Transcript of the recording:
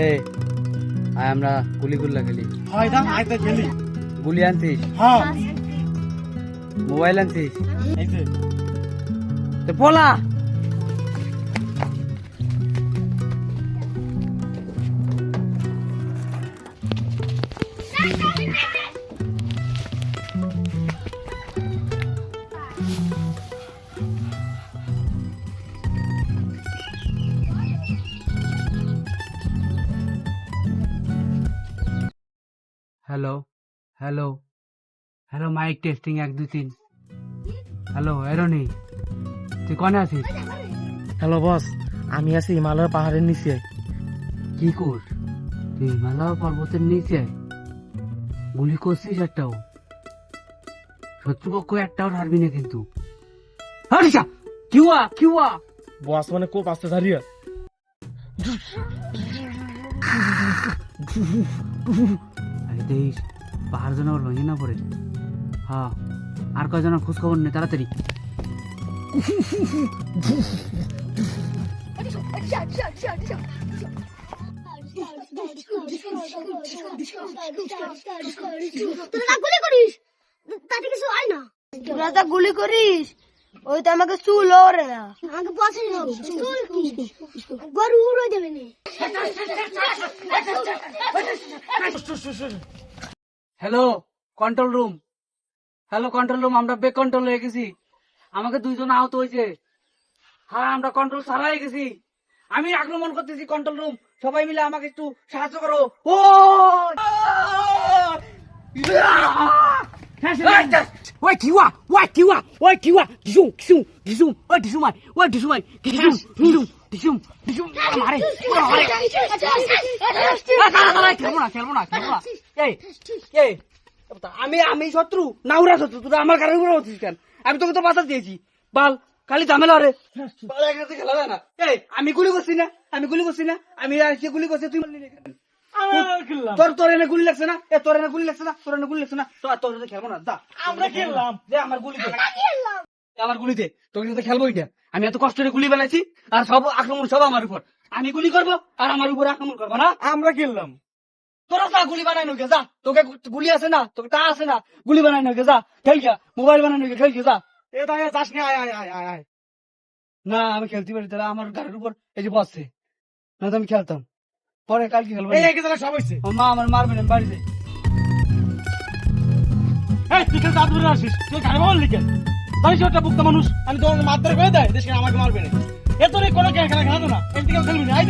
এই আয় আমরা গুলি গুল্লা খেলি। হয় না তো খেলি। গুলি আনছিস হ্যাঁ। মোবাইল আনছিস এই তো বলা hello hello hello mike testing এক দুই তিন। হ্যালো এরনি তুই কনে আছিস? হ্যালো বস আমি আছি হিমালয় পাহাড়ের নিচে। কি কর? তুই হিমালয় পর্বতের নিচে? গুলি করছিস একটাও? শত্রুপক্ষ একটাও হারবি না কিন্তু। হারিসা কিউয়া কিউয়া। বস মানে কোপ আসতে দাঁড়িয়ে দেখিস পাহাড় যেন ভেঙে না পড়ে। হ্যাঁ আর কয়জন খোঁজ খবর নেই তাড়াতাড়ি গুলি করিস? তাতে কিছু হয় না। তোরা তা গুলি করিস? ওই তো আমাকে চুল ওরে। না আমাকে পছন্দ চুল কি? গরু উড়ে দেবে না। Hello control room hello control room আমরা বেক কন্ট্রোল হয়ে গেছি। আমাকে দুইজন আহত হয়েছে। হ্যাঁ আমরা কন্ট্রোল ছাড়া হয়ে গেছি। আমি আক্রমণ করতেছি কন্ট্রোল রুম সবাই মিলে আমাকে একটু সাহায্য করো। ও! ওই কিওয়া ওই কিওয়া ওই কিওয়া ডিসুম ডিসুম ডিসুম ওই ডিসুমাই ওই ডিসুমাই ডিসুম ডিসুম ডিসুম ডিসুম মারে মারে খেলব না খেলব না খেলব না এই এই আমি আমি শত্রু না ওরা শত্রু তোরা আমার কারণে উপরে হচ্ছিস কেন? আমি তোকে তো বাঁচা দিয়েছি। বাল খালি ঝামেলা রে। বাল একসাথে খেলা যায় না। এই আমি গুলি করছি না আমি গুলি করছি না আমি গুলি করছি তুই মারলি না? তোর তোর এনে গুলি লাগছে না? এ তোর এনে গুলি লাগছে না? তোর এনে গুলি লাগছে না? তো তোর সাথে খেলব না। যা। আমরা খেললাম। দে আমার গুলি আমার গুলি দে। তোকে সাথে আমি এত কষ্ট করে গুলি বানাইছি আর সব আক্রমণ সব আমার উপর। আমি গুলি করব আর আমার উপর আক্রমণ করব না। আমরা খেললাম। তোরা যা গুলি বানাই নোকে যা। তোকে গুলি আছে না তোকে তা আছে না গুলি বানাই নোকে যা। খেল গা মোবাইল বানাই নোকে খেল যা। এ তাই যাস নি আয় আয় আয় আয় না আমি খেলতে পারি তারা আমার গাড়ির উপর এই যে বসছে। না তো আমি খেলতাম। পরে কালকে খেলব এই একে তাহলে সব হইছে। মা আমার মারবে না বাড়িতে যাই। এই তুই কেন দাঁত ধরে আসিস। তুই খারাপ বল লিখে বাড়ি ছোটটা বুকটা মানুষ। আমি তোর মার ধরে করে দেয় দেশকে আমাকে মারবে না। এত রে কোনো খেলা খেলা খেলা না। এদিকে খেলবি না। আই